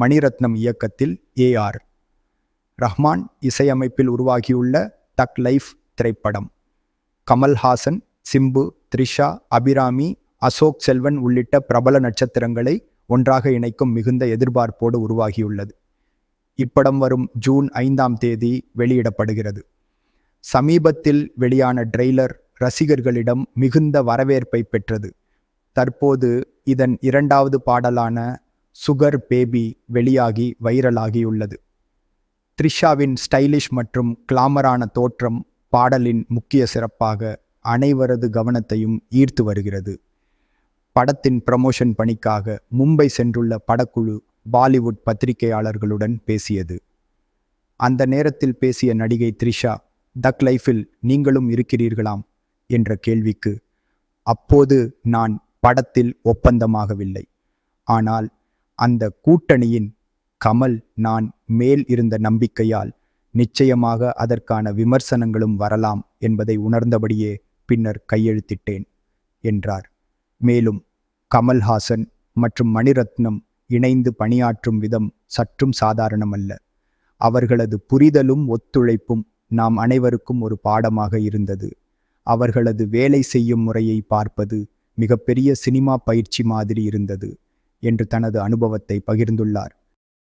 மணிரத்னம் இயக்கத்தில் ஏஆர் ரஹ்மான் இசையமைப்பில் உருவாகியுள்ள டக் லைஃப் திரைப்படம். கமல்ஹாசன் சிம்பு த்ரிஷா அபிராமி அசோக் செல்வன் உள்ளிட்ட பிரபல நட்சத்திரங்களை ஒன்றாக இணைக்கும் மிகுந்த எதிர்பார்ப்போடு உருவாகியுள்ளது. இப்படம் வரும் ஜூன் ஐந்தாம் தேதி வெளியிடப்படுகிறது. சமீபத்தில் வெளியான ட்ரெய்லர் ரசிகர்களிடம் மிகுந்த வரவேற்பை பெற்றது. தற்போது இதன் இரண்டாவது பாடலான சுகர் பேபி வெளியாகி வைரலாகியுள்ளது. த்ரிஷாவின் ஸ்டைலிஷ் மற்றும் கிளாமரான தோற்றம் பாடலின் முக்கிய சிறப்பாக அனைவரது கவனத்தையும் ஈர்த்து வருகிறது. படத்தின் ப்ரமோஷன் பணிக்காக மும்பை சென்றுள்ள படக்குழு பாலிவுட் பத்திரிகையாளர்களுடன் பேசியது. அந்த நேரத்தில் பேசிய நடிகை த்ரிஷா தக் லைஃபில் நீங்களும் இருக்கிறீர்களாம் என்ற கேள்விக்கு அப்போது நான் படத்தில் ஒப்பந்தமாகவில்லை. ஆனால் அந்த கூட்டணியின் கமல் நான் மேல் இருந்த நம்பிக்கையால் நிச்சயமாக அதற்கான விமர்சனங்களும் வரலாம் என்பதை உணர்ந்தபடியே பின்னர் கையெழுத்திட்டேன் என்றார். மேலும் கமல்ஹாசன் மற்றும் மணிரத்னம் இணைந்து பணியாற்றும் விதம் சற்றும் சாதாரணமல்ல. அவர்களது புரிதலும் ஒத்துழைப்பும் நாம் அனைவருக்கும் ஒரு பாடமாக இருந்தது. அவர்களது வேலை செய்யும் முறையை பார்ப்பது மிகப்பெரிய சினிமா பயிற்சி மாதிரி இருந்தது. என்று தனது அனுபவத்தை பகிர்ந்துள்ளார்.